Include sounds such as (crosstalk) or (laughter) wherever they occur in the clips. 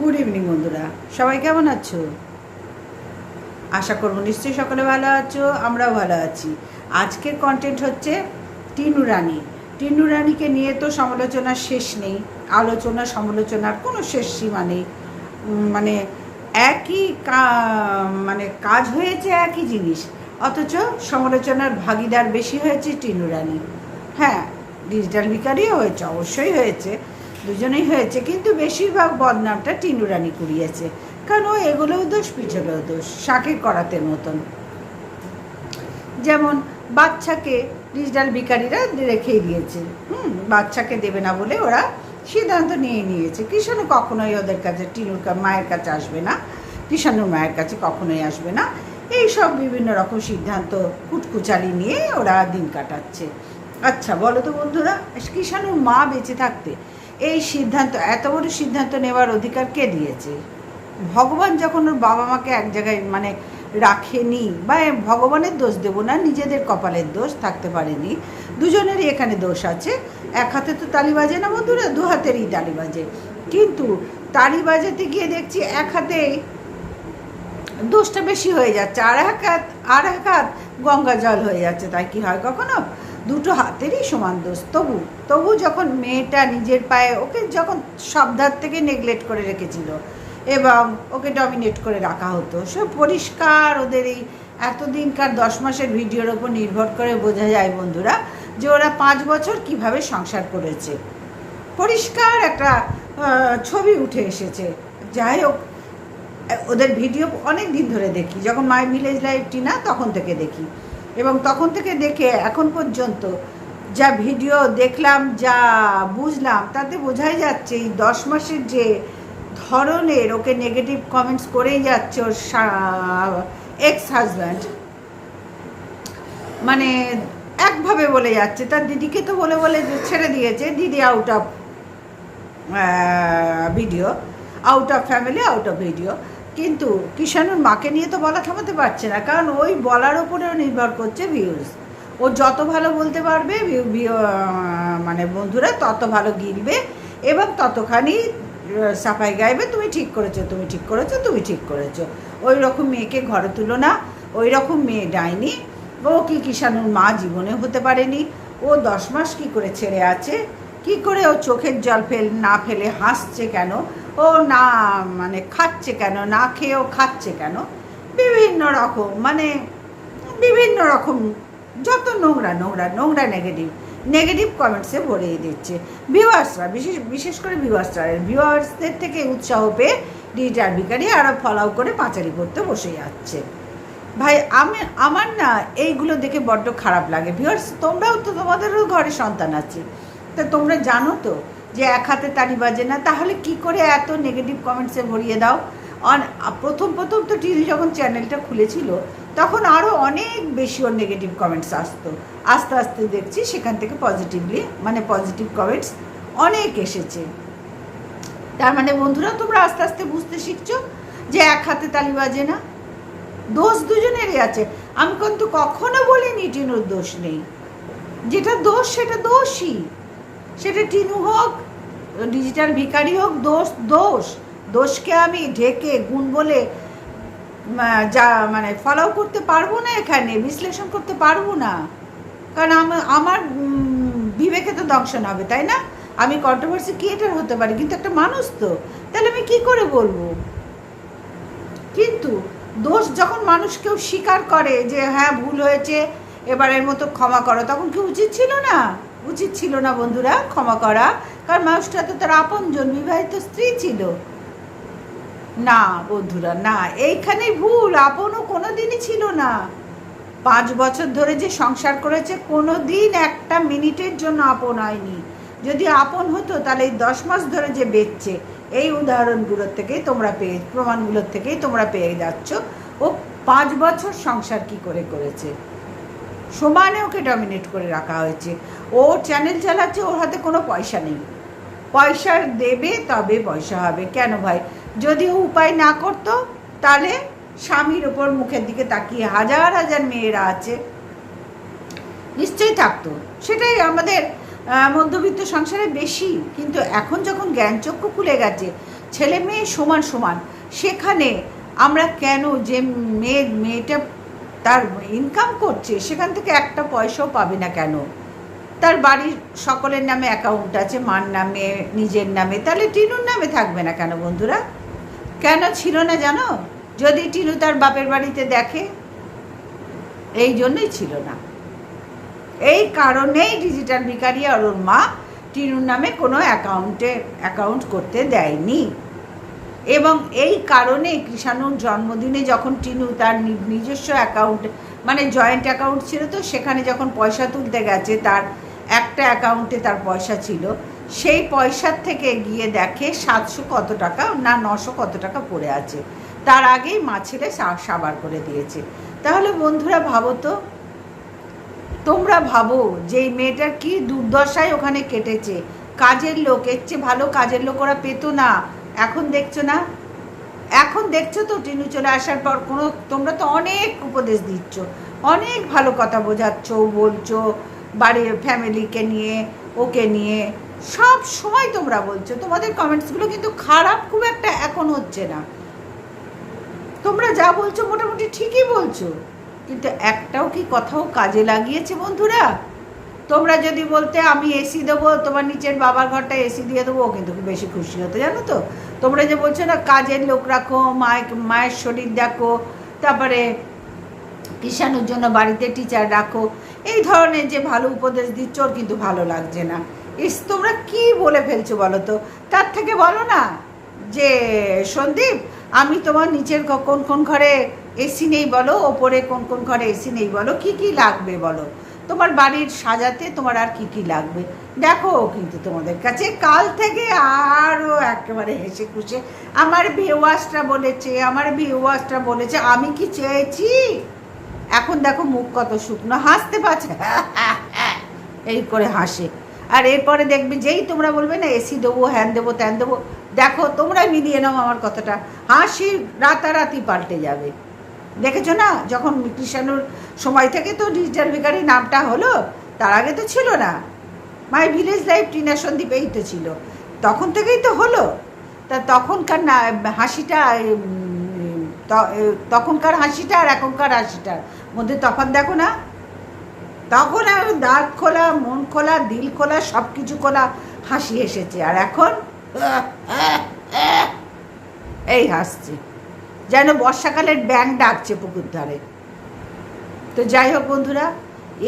Good evening বন্ধুরা। সবাই কেমন আছো? আশা করব নিশ্চয়ই সকলে ভালো আছো, আমরাও ভালো আছি। আজকের কন্টেন্ট হচ্ছে টিনু রানী। টিনু রানীকে নিয়ে তো সমালোচনার শেষ নেই, আলোচনা সমালোচনার কোনো শেষ সীমা নেই। মানে একই মানে কাজ হয়েছে একই জিনিস, অথচ সমালোচনার ভাগিদার বেশি হয়েছে টিনু রানী। হ্যাঁ ডিজিটাল ভিকারিও হয়েছে, অবশ্যই হয়েছে। দুজনেই হয়েছে, কিন্তু বেশিরভাগ বদনামটা টিনু রানী কুড়িয়েছে। কারণ ও এগুলোও দোষ, পিছলেও দোষ, শাকের করাতের মতন। যেমন বাচ্চাকে ডিজিটাল ভিকারিরা রেখেই দিয়েছে। হুম, বাচ্চাকে দেবে না বলে ওরা সিদ্ধান্ত নিয়ে নিয়েছে। কৃষাণু কখনোই ওদের কাছে, টিনুর মায়ের কাছে আসবে না। কৃষাণুর মায়ের কাছে কখনোই আসবে না। এই সব বিভিন্ন রকম সিদ্ধান্ত, কুটকুচালি নিয়ে ওরা দিন কাটাচ্ছে। আচ্ছা বলো তো বন্ধুরা কৃষাণুর মা বেঁচে থাকতে এই সিদ্ধান্ত, এত বড় সিদ্ধান্ত নেওয়ার অধিকার কে দিয়েছে? ভগবান যখন ওর বাবা মাকে এক জায়গায় মানে রাখেনি, বা ভগবানের দোষ দেবো না, নিজেদের কপালের দোষ থাকতে পারেনি, দুজনেরই এখানে দোষ আছে। এক হাতে তো তালি বাজে না বন্ধুরা, দু হাতেরই তালি বাজে। কিন্তু তালি বাজাতে গিয়ে দেখছি এক হাতেই দোষটা বেশি হয়ে যাচ্ছে, আর এক হাত, আর এক হাত গঙ্গা জল হয়ে যাচ্ছে, তাই কি হয় কখনো? দুটো হাতেরই সমান দোষ। তবু তবু যখন মেয়েটা নিজের পায়ে ওকে যখন সব ধার থেকে নেগলেক্ট করে রেখেছিল এবং ওকে ডমিনেট করে রাখা হতো, সে পরিষ্কার ওদের এই এতদিনকার দশ মাসের ভিডিওর ওপর নির্ভর করে বোঝা যায় বন্ধুরা যে ওরা পাঁচ বছর কীভাবে সংসার করেছে। পরিষ্কার একটা ছবি উঠে এসেছে। যাই হোক ওদের ভিডিও অনেক দিন ধরে দেখি। যখন মাই ভিলেজ লাইফ টিনা তখন থেকে দেখি। এবং তখন থেকে দেখে এখন পর্যন্ত যা ভিডিও দেখলাম, যা বুঝলাম, তাতে বোঝাই যাচ্ছে এই দশ মাসের যে ধরনের ওকে নেগেটিভ কমেন্টস করেই যাচ্ছে ওর এক্স হাজব্যান্ড মানে একভাবে বলে যাচ্ছে, তার দিদিকে তো বলে বলে ছেড়ে দিয়েছে, দিদি out of video out of family out of video কিন্তু কিষাণুর মাকে নিয়ে তো বলা থামাতে পারছে না, কারণ ওই বলার ওপরেও নির্ভর করছে ভিউজ ও যত ভালো বলতে পারবে মানে বন্ধুরা তত ভালো গিলবে এবং ততখানি সাফাই গাইবে, তুমি ঠিক করেছ, তুমি ঠিক করেছ, তুমি ঠিক করেছ। ওই রকম মেয়েকে ঘরে তুলো না, ওই রকম মেয়ে ডাইনি। ও কি কিষাণুর মা জীবনে হতে পারেনি? ও দশ মাস কি করে ছেড়ে আছে? কি করে ও চোখের জল ফেল, না ফেলে হাসছে কেন? ও না মানে খাচ্ছে কেন? না খেয়েও খাচ্ছে কেন? বিভিন্ন রকম মানে বিভিন্ন রকম, যত নোংরা নোংরা নোংরা নেগেটিভ নেগেটিভ কমেন্টসে ভরিয়ে দিচ্ছে। ভিউয়ার্সরা বিশেষ বিশেষ করে ভিউয়ার্সরা ভিউয়ার্সদের থেকে উৎসাহ পেয়ে ডিজিটাল বিকারি আরও ফলো করে পাঁচারি করতে বসে যাচ্ছে। ভাই, আমি, আমার না এইগুলো দেখে বড্ড খারাপ লাগে। ভিউয়ার্স তোমরাও তো তোমাদেরও ঘরে সন্তান আছে। তা তোমরা জানো তো যে এক হাতে তালি বাজে না, তাহলে কি করে এত নেগেটিভ কমেন্টসে ভরিয়ে দাও? অন প্রথম প্রথম তো টিভি যখন চ্যানেলটা খুলেছিল, তখন আরও অনেক বেশি ওর নেগেটিভ কমেন্টস আসতো। আস্তে আস্তে দেখছি সেখান থেকে পজিটিভলি মানে পজিটিভ কমেন্টস অনেক এসেছে। তার মানে বন্ধুরা, তোমরা আস্তে আস্তে বুঝতে শিখছো যে এক হাতে তালি বাজে না। দোষ দুজনেরই আছে। আমি কিন্তু কখনো বলিনি টিনুর দোষ নেই। যেটা দোষ, সেটা দোষই। সেটা টিনু হোক, ডিজিটাল ভিখারি হোক, দোষ দোষ। দোষকে আমি ঢেকে, গুণ বলে যা মানে ফলো করতে পারব না এখানে, বিশ্লেষণ করতে পারব না। কারণ আমার বিবেকে তো দংশন হবে, তাই না? আমি কন্ট্রোভার্সি ক্রিয়েটার হতে পারি, কিন্তু একটা মানুষ তো। তাহলে আমি কি করে বলব? কিন্তু দোষ যখন মানুষ কেউ স্বীকার করে যে হ্যাঁ ভুল হয়েছে, এবারের মতো ক্ষমা করো, তখন কি উচিত ছিল না? উচিত ছিল না বন্ধুরা, ক্ষমা করা। কারণ মানুষটা তো তার আপনজন, বিবাহিত স্ত্রী ছিল। না বন্ধুরা, না, এইখানেই ভুল, আপনও কোনো দিনই ছিল না। পাঁচ বছর ধরে যে সংসার করেছে কোনো দিন একটা মিনিটের জন্য আপন হয়নি। যদি আপন হতো, তাহলে এই দশ মাস ধরে যে বেচছে, এই উদাহরণগুলোর থেকেই তোমরা পেয়ে, প্রমাণগুলোর থেকেই তোমরা পেয়ে যাচ্ছ। ও পাঁচ বছর সংসার কি করে করেছে? সমানে ওকে ডমিনেট করে রাখা হয়েছে। ও চ্যানেল চালাচ্ছে, ওর হাতে কোনো পয়সা নেই। পয়সা দেবে, তবে পয়সা হবে। কেন ভাই? যদি ও উপায় না করতো, তাহলে স্বামীর ওপর মুখের দিকে তাকিয়ে হাজার হাজার মেয়েরা আছে। নিশ্চয়ই থাকতো। সেটাই আমাদের মধ্যবিত্ত সংসারে বেশি। কিন্তু এখন যখন জ্ঞানচক্ষু খুলে গেছে, ছেলে মেয়ে সমান সমান, সেখানে আমরা কেন যে মেয়ে, মেয়েটা তার ইনকাম করছে, সেখান থেকে একটা পয়সাও পাবে না কেন? তার বাড়ির সকলের নামে অ্যাকাউন্ট আছে, মার নামে, নিজের নামে, তাহলে টিনুর নামে থাকবে না কেন বন্ধুরা? কেন ছিল না জানো? যদি টিনু তার বাপের বাড়িতে দেখে, এই জন্যই ছিল না। এই কারণেই ডিজিটাল ভিকারি আর ওর মা টিনুর নামে কোনো অ্যাকাউন্টে অ্যাকাউন্ট করতে দেয়নি। এবং এই কারণে কৃষাণুর জন্মদিনে যখন টিনু তার নিজস্ব অ্যাকাউন্ট মানে জয়েন্ট অ্যাকাউন্ট ছিল তো, সেখানে যখন পয়সা তুলতে গেছে, তার একটা অ্যাকাউন্টে তার পয়সা ছিল। সেই পয়সার থেকে গিয়ে দেখে সাতশো কত টাকা না নশো কত টাকা পড়ে আছে। তার আগেই মা ছেলে সাবার করে দিয়েছে। তাহলে বন্ধুরা ভাবো তো, তোমরা ভাবো যে এই মেয়েটার কী দুর্দশায় ওখানে কেটেছে। কাজের লোক, এর চেয়ে ভালো কাজের লোক ওরা পেতো না। এখন দেখছ না? এখন দেখছ তো, টিনু চলে আসার পর কোনো, তোমরা তো অনেক উপদেশ দিচ্ছ। অনেক ভালো কথা বোঝাচ্ছ, বলছো, বাড়ির ফ্যামিলিকে নিয়ে, ওকে নিয়ে। সব সময় তোমরা বলছো। তোমাদের কমেন্টসগুলো কিন্তু খারাপ খুব একটা এখন হচ্ছে না। তোমরা যা বলছো মোটামুটি ঠিকই বলছো। কিন্তু একটাও কি কথাও কাজে লাগিয়েছে বন্ধুরা? তোমরা যদি বলতে আমি এসি দেবো, তোমার নিচের বাবার ঘরটা এসি দিয়ে দেবো, ও কিন্তু বেশি খুশি হতো, জানো তো? তোমরা যে বলছো না, কাজের লোক রাখো মায়ের মায়ের শরীর দেখো, তারপরে কিষাণুর জন্য বাড়িতে টিচার রাখো, এই ধরনের যে ভালো উপদেশ দিচ্ছ, ওর কিন্তু ভালো লাগছে না। ইস, তোমরা কি বলে ফেলছো বলো তো? তার থেকে বলো না যে, সন্দীপ, আমি তোমার নিচের কোন কোন ঘরে এসি নেই বলো, ওপরে কোন কোন ঘরে এসি নেই বলো, কি কি লাগবে বলো? তোমার বাড়ির সাজাতে তোমার আর কি কি লাগবে? দেখো কিন্তু তোমাদের কাছে কাল থেকে আরও একেবারে হেসে খুশে। আমার ভিওয়াসটা বলেছে, আমার ভিওয়াসটা বলেছে, আমি কি চেয়েছি? এখন দেখো মুখ কত শুকনো, হাসতে পারছে। (laughs) এই করে হাসে। আর এরপরে দেখবে যেই তোমরা বলবে না, এসি দেবো, হ্যান দেবো, ত্যান দেবো, দেখো তোমরা মিলিয়ে নাও আমার কথাটা। হাসি রাতারাতি পাল্টে যাবে। দেখেছ না, যখন কৃষাণুর সময় থেকে তো ডিজিটাল ভিকারি নামটা হলো, তার আগে তো ছিল না। My village life Tina Sandeep এই তো ছিল। তখন থেকেই তো হলো। তা তখনকার না, হাসিটা তখনকার হাসিটা আর এখনকার হাসিটার মধ্যে তফাৎ দেখো না। তখন আর দাঁত খোলা, মন খোলা, দিল খোলা সব কিছু খোলা, হাসি এসেছে। আর এখন? এই হাসছে। যেন বর্ষাকালের ব্যাং ডাকছে পুকুর ধারে। তো যাই হোক বন্ধুরা,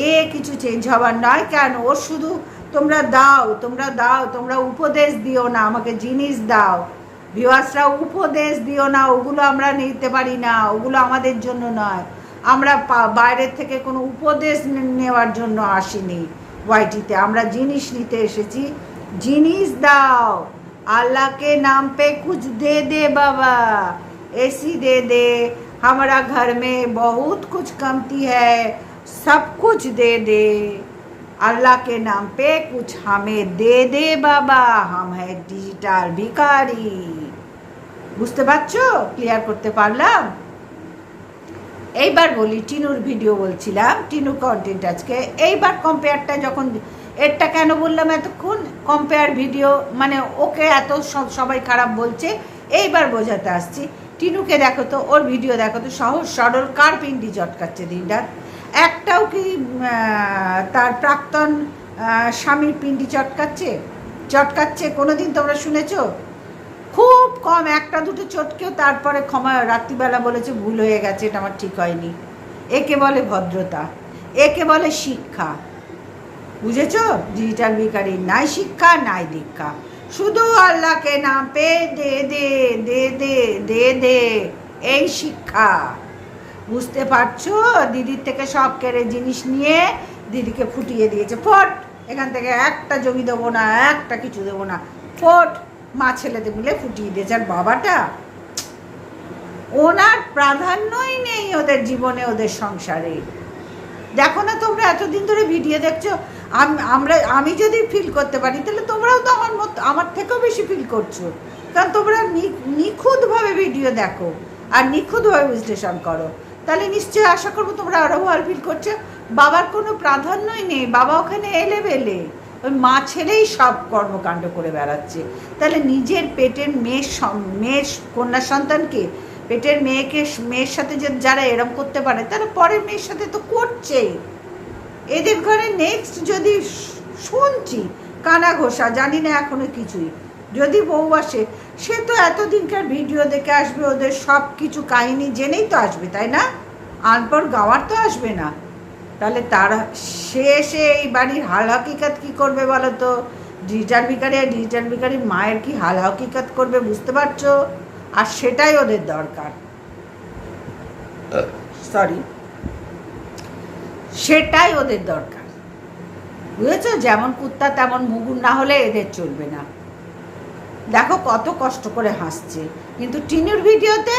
এ কিছু চেঞ্জ হবার নয়, কেন? ও শুধু তোমরা দাও তোমরা দাও, তোমরা উপদেশ দিও না, আমাকে জিনিস দাও। ভিওয়াসরা উপদেশ দিও না, ওগুলো আমরা নিতে পারি না, ওগুলো আমাদের জন্য নয়। আমরা বাইরের থেকে কোনো উপদেশ নেওয়ার জন্য আসিনি ওয়াইটিতে আমরা জিনিস নিতে এসেছি। জিনিস দাও। আল্লাহকে নাম পে কুচ দে দে বাবা। এসি দে দে। हमारा घर में बहुत कुछ कमती है सब कुछ दे दे अल्लाह के नाम पे कुछ हमें दे दे बाबा हम है डिजिटाल भिखारी বুঝতে পারছো ক্লিয়ার করতে পারলাম এইবার বলি টিনুর ভিডিও বলছিলাম টিনু কন্টেন্ট আজকে এইবার কম্পেয়ারটা যখন এরটা কেন বললাম এতক্ষণ কম্পেয়ার ভিডিও মানে ওকে এত সব সবাই খারাপ বলছে এইবার বোঝাতে আসছি টিনুকে দেখো তো, ওর ভিডিও দেখো তো, সহজ সরল কার পিন্ডি চটকাচ্ছে দিনরাত। একটাও কি তার প্রাক্তন স্বামীর পিন্ডি চটকাচ্ছে? চটকাচ্ছে কোনো দিন তোমরা শুনেছ? খুব কম, একটা দুটো চটকেও তারপরে ক্ষমা, রাত্রিবেলা বলেছে, ভুল হয়ে গেছে, এটা আমার ঠিক হয়নি। একে বলে ভদ্রতা, একে বলে শিক্ষা। বুঝেছ? ডিজিটাল ভিকারি নাই শিক্ষা, নাই দীক্ষা। শুধু আল্লাহকে নাম পে, দে দে দে দে দে দে, এই শিক্ষা। বুঝতে পারছ? দিদির থেকে সব কেড়ে জিনিস নিয়ে দিদিকে ফুটিয়ে দিয়েছে। ফোট, এখান থেকে একটা জমি দেবো না, একটা কিছু দেবো না। ফোট, মা ছেলেদের মিলে ফুটিয়ে দিয়েছে। আর বাবাটা, ওনার প্রাধান্যই নেই ওদের জীবনে, ওদের সংসারে। দেখো না তোমরা, এতদিন ধরে ভিডিও দেখছ আমরা, আমি যদি ফিল করতে পারি, তাহলে তোমরাও তো আমার মতো, আমার থেকেও বেশি ফিল করছ। কারণ তোমরা নিখুঁতভাবে ভিডিও দেখো আর নিখুঁতভাবে বিশ্লেষণ করো। তাহলে নিশ্চয়ই আশা করব তোমরা আরও ভালো ফিল করছ। বাবার কোনো প্রাধান্যই নেই, বাবা ওখানে এলে বেলে ওই মা ছেলেই সব কর্মকাণ্ড করে বেড়াচ্ছে। তাহলে নিজের পেটের মেয়ের মেয়ের কন্যা সন্তানকে, পেটের মেয়েকে, মেয়ের সাথে যারা এরম করতে পারে, তারা পরের মেয়ের সাথে তো করছেই। এদের ঘরে নেক্সট যদি শুনছি কানা ঘোষা জানি না এখনও কিছুই। যদি বউ আসে সে তো এতদিনকার ভিডিও দেখে আসবে ওদের সব কিছু কাহিনী জেনেই তো আসবে তাই না? আনপর গাওয়ার তো আসবে না। তাহলে তারা সে এসে এই বাড়ির হাল হাকিকাত কী করবে বলো তো? ডিজিটাল ভিকারি আর ডিজিটাল ভিকারির মায়ের কি হাল হাকিকাত করবে বুঝতে পারছ? আর সেটাই ওদের দরকার। সরি সেটাই ওদের দরকার। বুঝেছ? যেমন কুত্তা, তেমন মুগুর না হলে এদের চলবে না। দেখো কত কষ্ট করে হাসছে। কিন্তু টিনুর ভিডিওতে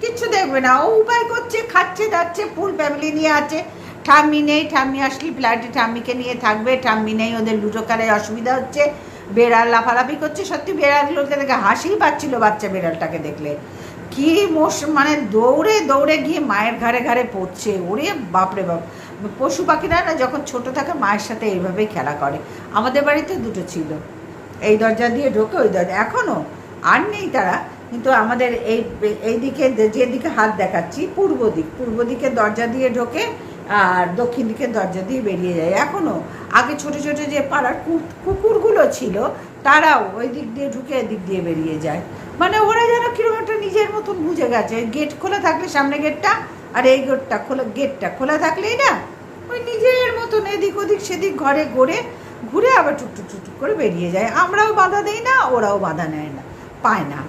কিচ্ছু দেখবে না। ও উপায় করছে, খাচ্ছে যাচ্ছে ফুল ফ্যামিলি নিয়ে আছে। ঠাম্মি নেই, ঠাম্মি আসলে, ফ্ল্যাটে ঠাম্মিকে নিয়ে থাকবে। ঠাম্মি নেই, ওদের লুটো খেলায় অসুবিধা হচ্ছে। বেড়াল লাফালাফি করছে। সত্যি বেড়ালগুলোকে দেখে হাসিই পাচ্ছিল বাচ্চা বেড়ালটাকে দেখলে। কি মোষ মানে দৌড়ে দৌড়ে গিয়ে মায়ের ঘাড়ে ঘাড়ে পড়ছে। ওরে বাপরে বাপ। পশু পাখিরা না যখন ছোট থাকে, মায়ের সাথে এইভাবেই খেলা করে। আমাদের বাড়িতে দুটো ছিল। এই দরজা দিয়ে ঢোকে ওই দরজা। এখনও আর নেই তারা, কিন্তু আমাদের এই এই দিকে যেদিকে হাত দেখাচ্ছি, পূর্ব দিক। পূর্ব দিকে দরজা দিয়ে ঢোকে আর দক্ষিণ দিকে দরজা দিয়ে বেরিয়ে যায়। এখনও আগে ছোট ছোট যে পাড়ার কুকুরগুলো ছিল, তারাও ওই দিক দিয়ে ঢুকে এদিক দিয়ে বেরিয়ে যায়। মানে ওরা যেন কীরকম একটা নিজের মতন বুঝে গেছে। গেট খোলা থাকলে সামনে গেটটা আর এই গেটটা খোলা গেটটা খোলা থাকলেই না, ওই নিজের মতন এদিক ওদিক সেদিক ঘরে ঘুরে ঘুরে আবার টুকটুক টুকটুক করে বেরিয়ে যায়। আমরাও বাধা দেই না, ওরাও বাধা নেয় না, পায় না।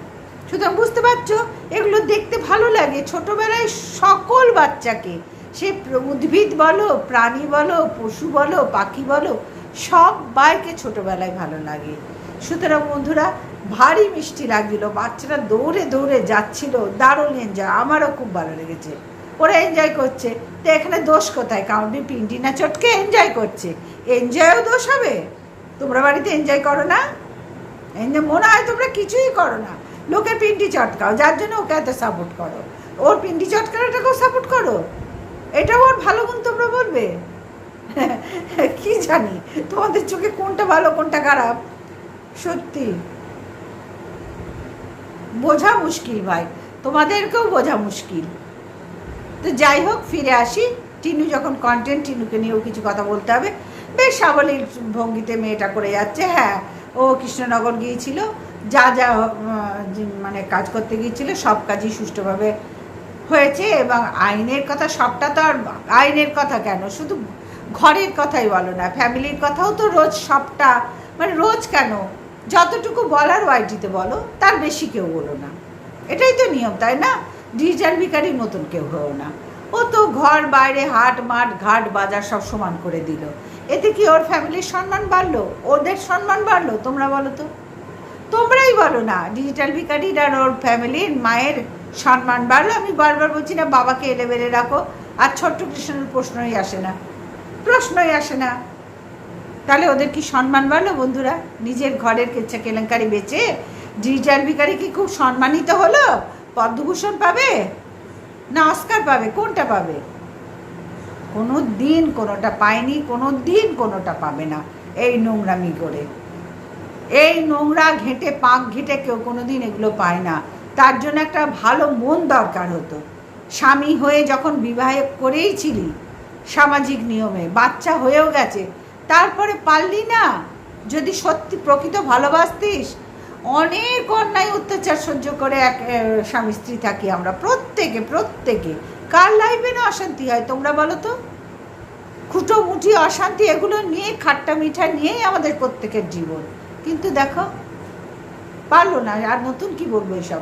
সুতরাং বুঝতে পারছ, এগুলো দেখতে ভালো লাগে। ছোটোবেলায় সকল বাচ্চাকে, সে উদ্ভিদ বলো, প্রাণী বলো, পশু বলো, পাখি বলো, সবাইকে ছোটোবেলায় ভালো লাগে। সুতরাং বন্ধুরা, ভারী মিষ্টি লাগছিল, বাচ্চারা দৌড়ে দৌড়ে যাচ্ছিল, দারুণ এনজয় আমারও খুব ভালো লেগেছে। ওরা এনজয় করছে। তো এখানে দোষ কোথায়? কাউন্টি পিন্টি না চটকে এনজয় করছে? এনজয়ও দোষ হবে? তোমরা বাড়িতে এনজয় করো না? এনজয় মনে হয় তোমরা কিছুই করো না। লোকের পিন্টি চটকাও, যার জন্য ওকে এত সাপোর্ট করো। ওর পিন্টি চটকানোটাকেও সাপোর্ট করো। এটাও ওর ভালো গুণ তোমরা বলবে? (laughs) কি জানি? তোমাদের চোখে কোনটা ভালো, কোনটা খারাপ? সত্যি। বোঝা মুশকিল ভাই। তোমাদেরকেও বোঝা মুশকিল। তো যাই হোক, ফিরে আসি। টিনু যখন কন্টেন্ট টিনুকে নিয়েও কিছু কথা বলতে হবে। বেশ সাবলীল ভঙ্গিতে মেয়েটা করে যাচ্ছে। হ্যাঁ ও কৃষ্ণনগর গিয়েছিল। যা যা মানে কাজ করতে গিয়েছিল, সব কাজই সুষ্ঠুভাবে হয়েছে এবং আইনের কথা, সবটা তো আর আইনের কথা কেন? শুধু ঘরের কথাই বলো না, ফ্যামিলির কথাও তো রোজ সবটা মানে রোজ কেন? যতটুকু বলার ওয়াইটিতে বলো, তার বেশি কেউ বলো না। এটাই তো নিয়ম, তাই না? ডিজিটাল ভিকারির মতন কেউ হও না। ও তো ঘর, বাইরে, হাট, মাঠ, ঘাট, বাজার সব সমান করে দিল। এতে কি ওর ফ্যামিলির সম্মান বাড়লো? ওদের সম্মান বাড়লো, তোমরা বলো তো? তোমরাই বলো না, ডিজিটাল ভিকারির আর ওর ফ্যামিলির মায়ের সম্মান বাড়লো? আমি বারবার বলছি না, বাবাকে এলে বেলে রাখো। আর ছোট্ট কৃষ্ণের প্রশ্নই আসে না। প্রশ্নই আসে না। তাহলে ওদের কি সম্মান বাড়লো বন্ধুরা? নিজের ঘরের কেচ্ছা কেলেঙ্কারি বেচে ডিজিটাল ভিকারি কি খুব সম্মানিত হলো? পদ্মভূষণ পাবে? না, অস্কার পাবে। কোনটা পাবে? কোনো দিন কোনোটা পায়নি কোনো দিন কোনোটা পাবে না। এই নোংরামি করে। এই নোংরা ঘেঁটে, পাক ঘেঁটে কেউ কোনো দিন এগুলো পায় না। তার জন্য একটা ভালো মন দরকার হতো। স্বামী হয়ে যখন বিবাহ করেই ছিলি, সামাজিক নিয়মে, বাচ্চা হয়েও গেছে, তারপরে পারলি না? যদি সত্যি প্রকৃত ভালোবাসতিস অনেক অন্যায় অত্যাচার সহ্য করে এক স্বামী স্ত্রী থাকি আমরা। প্রত্যেকে প্রত্যেকে। কার লাইফে না অশান্তি হয়, তোমরা বলো তো? খুঁটো মুঠি অশান্তি এগুলো নিয়ে, খাট্টা মিঠা নিয়েই আমাদের প্রত্যেকের জীবন। কিন্তু দেখো, পারল না, আর নতুন কি বলব এসব?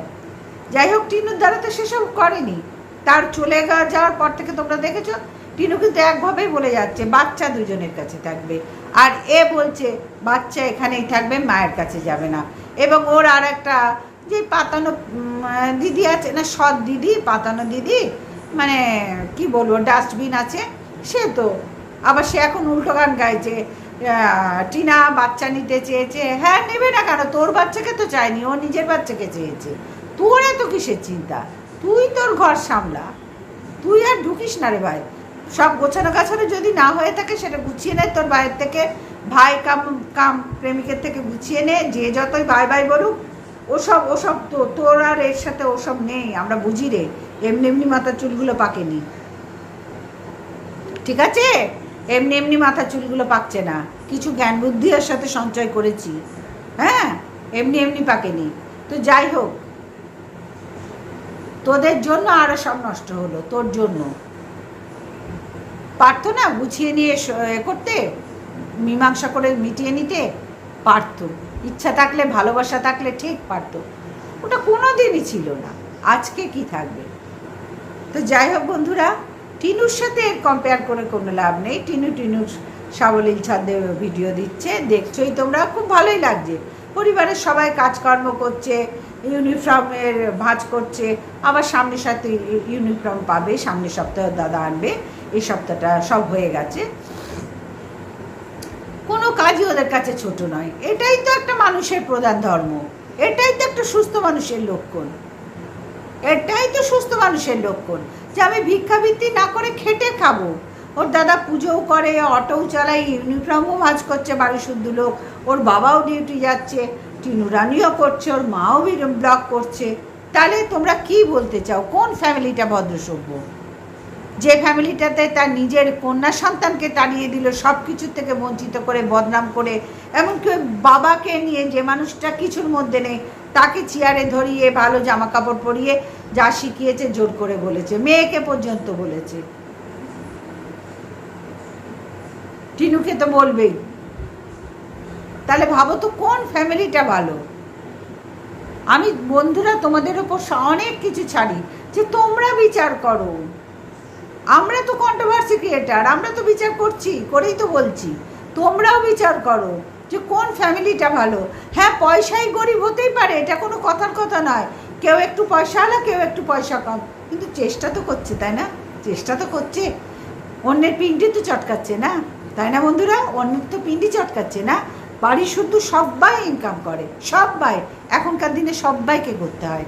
যাই হোক টিনুর দ্বারা তো সেসব করেনি। তার চলে যাওয়ার পর থেকে তোমরা দেখেছ, টিনু কিন্তু একভাবেই বলে যাচ্ছে, বাচ্চা দুজনের কাছে থাকবে। আর এ বলছে, বাচ্চা এখানেই থাকবে, মায়ের কাছে যাবে না। এবং ওর আর একটা যে পাতানো দিদি আছে, না, সৎ দিদি, পাতানো দিদি মানে কি বলব, ডাস্টবিন আছে, সে তো। আবার সে এখন উল্টো গান গাইছে টিনা বাচ্চা নিতে চেয়েছে। হ্যাঁ নেবে না কেন, তোর বাচ্চাকে তো চায়নি ও নিজের বাচ্চাকে চেয়েছে। তোর এত কিসের চিন্তা? তুই তোর ঘর সামলা। তুই আর ঢুকিস না রে ভাই। সব গোছানো গাছানো যদি না হয়ে থাকে, সেটা গুছিয়ে নেয় তোর বাইরের থেকে ভাই কাম কাম প্রেমিকের থেকে গুছিয়ে নে। যে যতই ভাই ভাই বলুক ওসব ওসব তো, তোর আর এর সাথে ওসব নেই। আমরা বুঝি রে, এমনি এমনি মাথার চুলগুলো পাকেনি ঠিক আছে? এমনি এমনি মাথার চুলগুলো পাকছে না। কিছু জ্ঞান বুদ্ধি এর সাথে সঞ্চয় করেছি। হ্যাঁ? এমনি এমনি পাকেনি তো যাই হোক, তোদের জন্য আরও সব নষ্ট হলো, তোর জন্য। পারতো না গুছিয়ে নিয়ে করতে, মীমাংসা করে মিটিয়ে নিতে পারতো। ইচ্ছা থাকলে, ভালোবাসা থাকলে ঠিক পারতো। ওটা কোনো দিনই ছিল না। আজকে কি থাকবে? তো যাই হোক বন্ধুরা, টিনুর সাথে কম্পেয়ার করে কোনো লাভ নেই। টিনু টিনুর সাবলীল ছাদে ভিডিও দিচ্ছে। দেখছোই তোমরা, খুব ভালোই লাগছে। পরিবারের সবাই কাজকর্ম করছে, ইউনিফর্মের ভাঁজ করছে, আবার সামনের সাথে ইউনিফর্ম পাবে সামনের সপ্তাহে দাদা আনবে। এই সপ্তাহটা সব হয়ে গেছে। কোনো কাজই ওদের কাছে ছোট নয়। এটাই তো একটা মানুষের প্রধান ধর্ম। এটাই তো একটা সুস্থ মানুষের লক্ষণ। এটাই তো সুস্থ মানুষের লক্ষণ। যে আমি ভিক্ষাবৃত্তি না করে খেটে খাব। ওর দাদা পুজোও করে, অটোও চালায়, ইউনিফর্মও ভাজ করছে বাড়ি শুদ্ধ লোক। ওর বাবাও ডিউটি যাচ্ছে, টিনু রানিও করছে, ওর মাও ব্লগ করছে। তাহলে তোমরা কি বলতে চাও? কোন ফ্যামিলিটা ভদ্রসভ্য? যে ফ্যামিলিটাতে তার নিজের কন্যা সন্তানকে তাড়িয়ে দিল সব কিছুর থেকে বঞ্চিত করে, বদনাম করে, এমনকি বাবাকে নিয়ে যে মানুষটা কিছুর মধ্যে নেই, তাকে চেয়ারে ধরিয়ে, ভালো জামা কাপড় পরিয়ে যা শিখিয়েছে জোর করে বলেছে, মেয়েকে পর্যন্ত বলেছে। টিনুকে তো বলবেই। তাহলে ভাবো তো কোন ফ্যামিলিটা ভালো? আমি বন্ধুরা তোমাদের ওপর অনেক কিছু ছাড়ি, যে তোমরা বিচার করো। আমরা তো কন্ট্রোভার্সি ক্রিয়েটার আমরা তো বিচার করছি, করেই তো বলছি। তোমরাও বিচার করো যে কোন ফ্যামিলিটা ভালো। হ্যাঁ পয়সাই গরিব হতেই পারে, এটা কোনো কথার কথা নয়। কেউ একটু পয়সা আলা কেউ একটু পয়সা কম। কিন্তু চেষ্টা তো করছে, তাই না? চেষ্টা তো করছে। অন্যের পিন্ডি তো চটকাচ্ছে না। তাই না বন্ধুরা? অন্যের তো পিন্ডি চটকাচ্ছে না। বাড়ি শুধু সবাই ইনকাম করে, সবাই। এখনকার দিনে সবাইকে করতে হয়।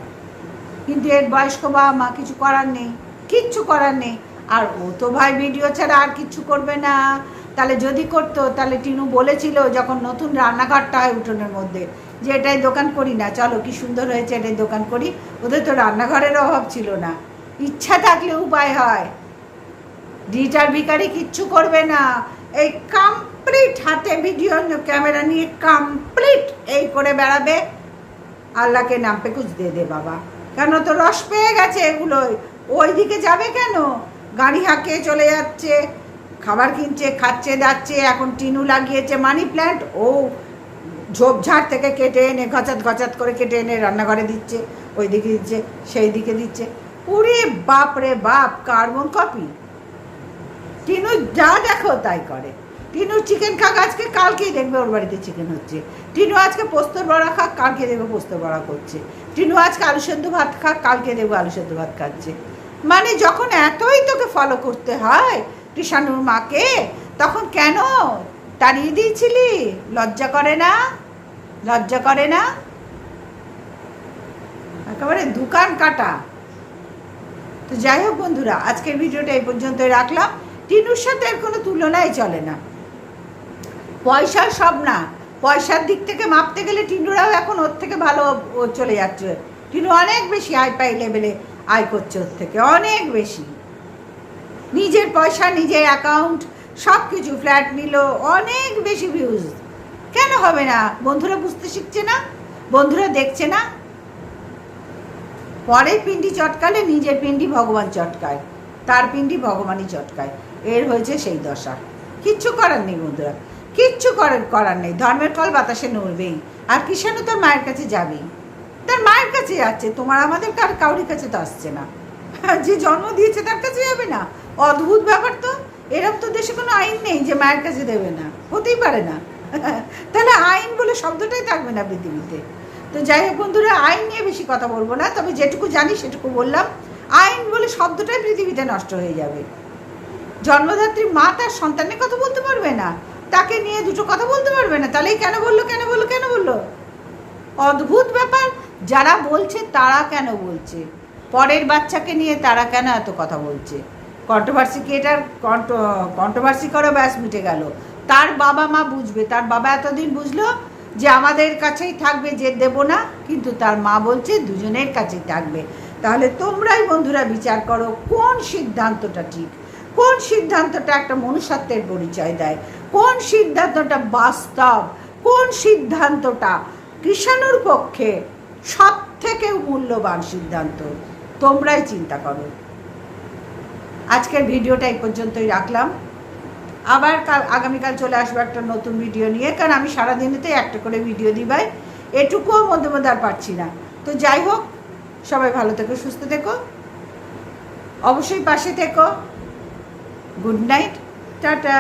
কিন্তু এর বয়স্ক বাবা মা কিছু করার নেই, কিচ্ছু করার নেই। আর ও তো ভাই ভিডিও ছাড়া আর কিচ্ছু করবে না। তাহলে যদি করতো, তাহলে টিনু বলেছিল যখন নতুন রান্নাঘরটা হয় উঠোনের মধ্যে যে এটাই দোকান করি না, চলো কি সুন্দর হয়েছে এটাই দোকান করি। ওদের তো রান্নাঘরের অভাব ছিল না। ইচ্ছা থাকলে উপায় হয়। ডিটার ভিকারি কিচ্ছু করবে না। এই কমপ্লিট হাতে ভিডিও ক্যামেরা নিয়ে কমপ্লিট এই করে বেড়াবে। আল্লাহকে নাম পে কুছ দে দে বাবা। কেন তো রস পেয়ে গেছে এগুলোই ওই দিকে যাবে কেন? গাড়ি হাঁকে চলে যাচ্ছে, খাবার কিনছে, খাচ্ছে যাচ্ছে এখন টিনু লাগিয়েছে মানি প্ল্যান্ট ও ঝোপঝাড় থেকে কেটে এনে গচাত গচাত করে কেটে এনে রান্নাঘরে দিচ্ছে, ওই দিকে দিচ্ছে, সেই দিকে দিচ্ছে। ওরে বাপ রে বাপ, কার্বন কপি। টিনু যা দেখো তাই করে। টিনু চিকেন খাক, আজকে কালকেই দেখবে ওর বাড়িতে চিকেন হচ্ছে। টিনু আজকে পোস্তর বড়া খাক, কালকে দেখবে পোস্তর বড়া করছে। টিনু আজকে আলু সেদ্ধ ভাত খাক, কালকে দেখবে আলু সেদ্ধ ভাত খাচ্ছে। মানে যখন এতই তোকে ফলো করতে হয় কৃষাণুর মাকে, তখন কেন? তাড়িয়ে দিয়েছিলি? লজ্জা করে না? লজ্জা করে না? একেবারে দোকান কাটা। তো যাই হোক বন্ধুরা, আজকের ভিডিওটা এই পর্যন্তই রাখলাম। টিনুর সাথে এর কোনো তুলনাই চলে না। পয়সা সব না। পয়সার দিক থেকে মাপতে গেলে টিনুরাও এখন ওর থেকে ভালো চলে যাচ্ছে। টিনু অনেক বেশি আয় পাই লেভেলে আয় করছে ওর থেকে অনেক বেশি। নিজের পয়সা, নিজের অ্যাকাউন্ট সব কিছু ফ্ল্যাট নিল, অনেক বেশি ভিউজ কেন হবে না? বন্ধুরা বুঝতে শিখছে না? বন্ধুরা দেখছে না? পরের পিন্ডি চটকালে, নিজের পিন্ডি ভগবান চটকায়, তার পিন্ডি ভগবানই চটকায়। এর হয়েছে সেই দশা। কিচ্ছু করার নেই বন্ধুরা। কিচ্ছু করার করার নেই। ধর্মের ফল বাতাসে নড়বেই। আর কিষাণু তোর মায়ের কাছে যাবেই। তার মায়ের কাছে যাচ্ছে, তোমার আমাদের কার কাউরির কাছে তো আসছে না। যে জন্ম দিয়েছে তার কাছে যাবে না। অদ্ভুত ব্যাপার তো। এরকম তো দেশে কোনো আইন নেই যে মায়ের কাছে দেবে না। হতেই পারে না। (laughs) তাহলে আইন বলে শব্দটাই থাকবে না পৃথিবীতে। তো যাই হোক বন্ধুরা, আইন নিয়ে বেশি কথা বলব না, তবে যেটুকু জানি সেটুকু বললাম। আইন বলে শব্দটাই পৃথিবীতে নষ্ট হয়ে যাবে। জন্মদাত্রী মা তার সন্তানের কথা বলতে পারবে না। তাকে নিয়ে দুটো কথা বলতে পারবে না। তাহলেই কেন বলল কেন বলল কেন বলল? অদ্ভুত ব্যাপার। যারা বলছে, তারা কেন বলছে? পরের বাচ্চাকে নিয়ে তারা কেন এত কথা বলছে? কন্ট্রোভার্সি ক্রিয়েটার কন্ট্রোভার্সি করো, ব্যাস, মিটে গেল। তার বাবা মা বুঝবে, তার বাবা এতদিন বুঝলো যে আমাদের কাছেই থাকবে, যে দেব না, কিন্তু তার মা বলছে দুজনের কাছেই থাকবে। তাহলে তোমরাই বন্ধুরা বিচার করো, কোন সিদ্ধান্তটা ঠিক? কোন সিদ্ধান্তটা একটা মনুষ্যত্বের পরিচয় দেয়? কোন সিদ্ধান্তটা বাস্তব? কোন সিদ্ধান্তটা কৃষাণুর পক্ষে সব থেকে মূল্যবান সিদ্ধান্ত। তোমরাই চিন্তা করো। আজকের ভিডিওটা এই পর্যন্তই রাখলাম। আবার কাল, আগামীকাল চলে আসব একটা নতুন ভিডিও নিয়ে, কারণ আমি সারাদিনেতে একটা করে ভিডিও দিই ভাই এটুকুও মধ্যে মধ্যে আর পারছি না। তো যাই হোক, সবাই ভালো থেকো, সুস্থ থেকো। অবশ্যই পাশে থেকো। Good night. টাটা।